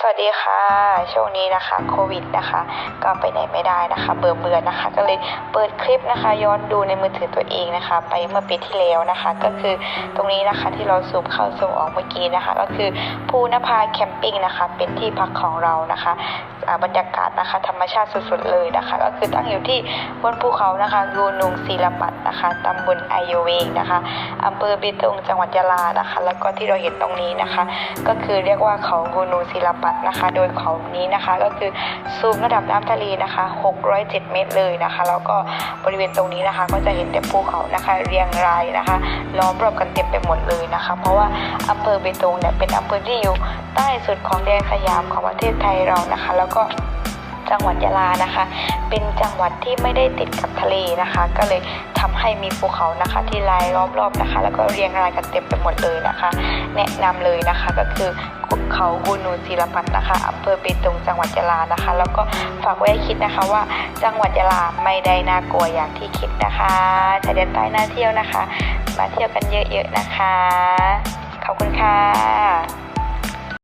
สวัสดีค่ะ ช่วงนี้นะคะโควิดนะคะ ก็ไปไหนไม่ได้นะคะ เบื่อเบื่อนะคะ ก็เลยเปิดคลิปนะคะ ย้อนดูในมือถือตัวเองนะคะ ไปเมื่อปีที่แล้วนะคะ ก็คือตรงนี้นะคะที่เราซูมเข้าซูมออกเมื่อกี้นะคะ ก็คือภูนภาแคมปิ้งนะคะ เป็นที่พักของเรานะคะบรรยากาศนะคะ ธรรมชาติสุดๆเลยนะคะ ก็คือตั้งอยู่ที่บนภูเขานะคะกูนุงศิลปัตนะคะตำบลไอโยเวงนะคะอำเภอเบตงจังหวัดยะลานะคะ แล้วก็ที่เราเห็นตรงนี้นะคะ ก็คือเรียกว่าเขากูนูศิลปัตนะคะ โดยเขานี้นะคะก็คือสูงระดับน้ำทะเลนะคะ 607 เมตรเลยนะคะ แล้วก็บริเวณตรงนี้นะคะ ก็จะเห็นแต่ภูเขานะคะ เรียงรายนะคะล้อมรอบกันเต็มไปหมดเลยนะคะ เพราะว่าอำเภอเบตงเนี่ยเป็นอำเภอที่อยู่ใต้สุดของแดนสยามของประเทศไทยเรานะคะ แล้วก็ จังหวัดยะลานะคะ เป็นจังหวัดที่ไม่ได้ติดกับทะเลนะคะ ก็เลยทำให้มีภูเขานะคะ ที่รายรอบๆนะคะ แล้วก็เรียงรายกันเต็มไปหมดเลยนะคะ แนะนำเลยนะคะก็คือเขากูนูศิลปัตนะคะอำเภอเบตงจังหวัดยะลานะคะ แล้วก็ฝากไว้ให้คิดนะคะว่าจังหวัดยะลาไม่ได้น่ากลัวอย่างที่คิดนะคะชายแดนใต้น่าเที่ยวนะคะ มาเที่ยวกันเยอะๆนะคะ ขอบคุณค่ะ